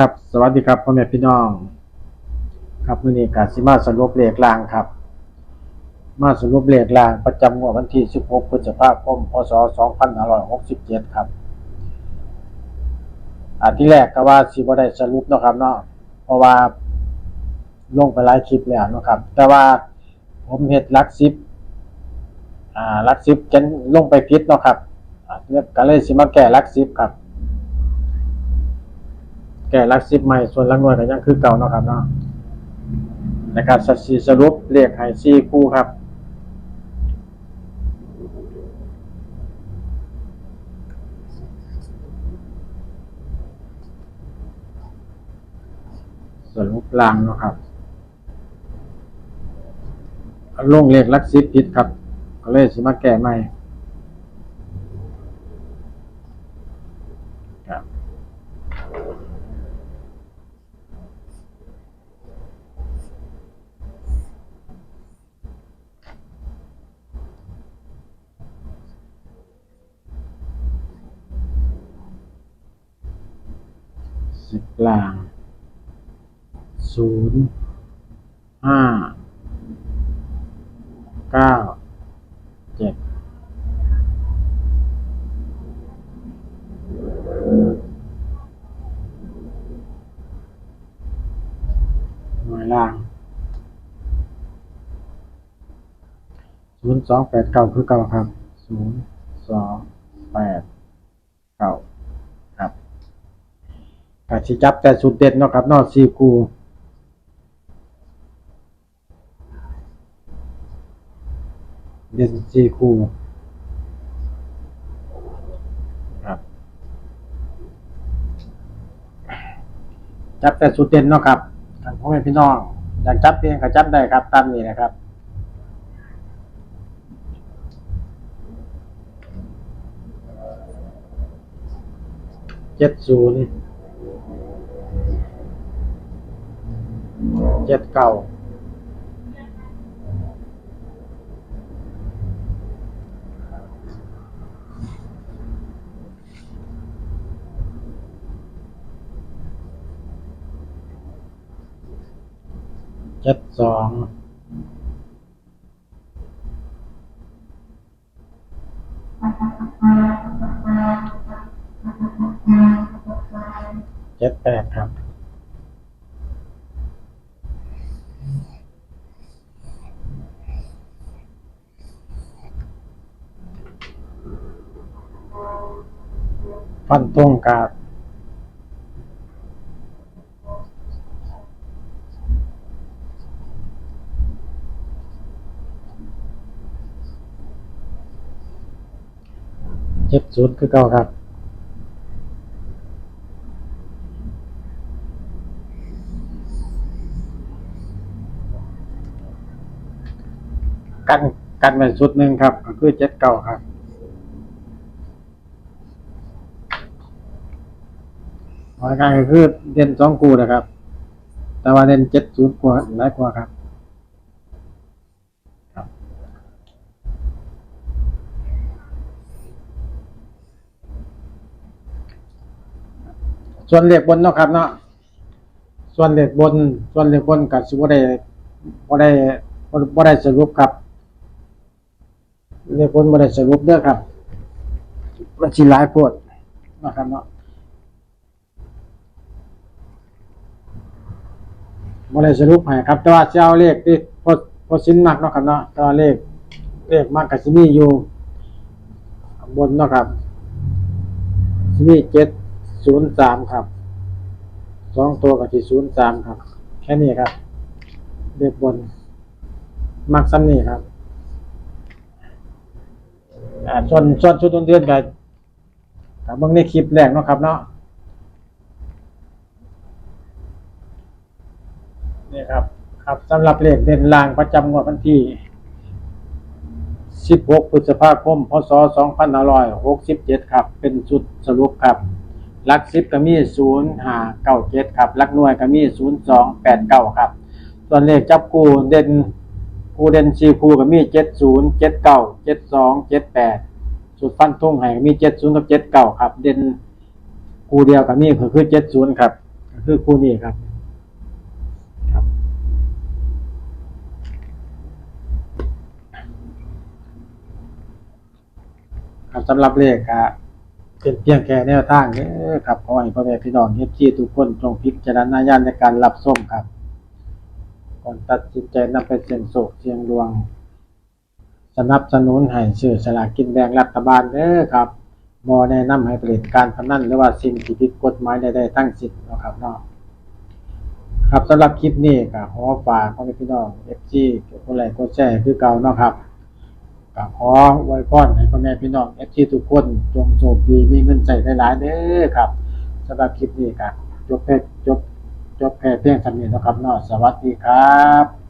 ครับ สวัสดีครับพ่อแม่พี่น้อง ครับมื้อนี้ก็สิมาสรุปเลขรางครับ มาสรุปเลขรางประจำงวดวันที่ 16 พฤษภาคม พศ 2567 ครับอันที่แรกก็ว่าสิบ่ได้สรุปเนาะครับเนาะเพราะว่าลงไปหลายคลิปแล้วเนาะครับ แต่ว่าผมเฮ็ดลัก10อ่าลัก10จันลงไปผิดเนาะครับอ่าก็เลยสิมาแก้ลัก10ครับ แก่ลักสิบใหม่ส่วนลักหน่วยก็ยังคือเก่าเนาะครับเนาะนะครับสัดสีสรุปเลขไฮซีคู่ครับสรุปลางเนาะครับลงเลขหลักสิบผิดครับก็เลยสิมาแก้ใหม่ ลางศูนย์ห้าเก้าเจ็ดหน่วยล่างศูนย์สองแปดเก้าคือเก้าครับศูนย์สองแปดเก้าครับ ก็สิจับแต่สุดเด็ดเนาะครับเนาะซีคูเด่นซีคูครับจับแต่สุดเด่นเนาะครับท่านพ่อแม่พี่น้องอยากจับเองก็จับได้ครับตามนี้นะครับเจ็ดศูนย์ เจ็ดเก้าเจ็ดสองเจ็ดแปดครับ ฟันตรงกับเจ็ดศูนย์คือเก่าครับกันกันเป็นชุดหนึ่งครับก็คือเจ็ดเก่าครับ หอยการก็คือเด่นสองกูนะครับ แต่ว่าเด่นเจ็ดศูนย์กว่าหลายกว่าครับส่วนเหล็กบนเนาะครับเนาะ ส่วนเหล็กบน ส่วนเหล็กบนกับสิบได้บ่ได้บ่บ่ได้สรุปครับเหล็กบนบ่ได้สรุปเด้อครับ มันสิหลายโพดนะครับเนาะ บ่ได้สรุปให้ครับ แต่ว่าสิเอาเลขที่พอพอสินมักเนาะครับเนาะแต่ว่าเลขเลขมักก็สิมีอยู่บนเนาะครับสิมี703ครับสองตัวก็สิ03ครับ แค่นี้ครับเลขบนมักซ้ำนี้ครับอ่าส่วนส่วนชุดต้นเดือนก็ถ้าเบิ่งในคลิปแรกเนาะครับเนาะ ครับ ครับสำหรับเลขเด่นล่างประจำงวดวันที่ 16 พฤษภาคม พศ 2567 ครับ เป็นจุดสรุปครับลัก10ก็มี 0597 ครับลักหน่วยก็มี 0289 ครับ ส่วนเลขจับคู่เด่นคู่เด่น4คู่ก็มี 70 79 72 78สุดฟันทุ่งให้ก็มี 70 กับ 79 ครับ เด่นคู่เดียวก็มีก็คือ 70 ครับ ก็คือคู่นี้ครับ ครับสำหรับเลขอะเป็นเพียงแค่แนวทางเด้อครับขอให้พ่อแม่พี่น้องเอฟซีทุกคนจงพิจารณาญาณในการรับส้มครับก่อนตัดสินใจนำไปเสี่ยงโศกเสี่ยงดวง สนับสนุนให้ซื้อสลากกินแบ่งรัฐบาลเด้อครับบ่แนะนำให้ผลิตการพนันหรือว่าสิ่งที่ผิดกฎหมายใดๆทั้งสิ้นเนาะครับเนาะครับสำหรับคลิปนี้ก็ขอฝากพ่อแม่พี่น้อง FG กดไลค์กดแชร์คือเก่าเนาะครับ ก็ขอไว้พรให้พ่อแม่พี่น้องเอฟซีทุกคนจงโชคดีมีเงินใช้หลายๆเด้อครับสำหรับคลิปนี้ก็จบเพจจบจบแค่เพียงสำเนียงนะครับเนาะสวัสดีครับ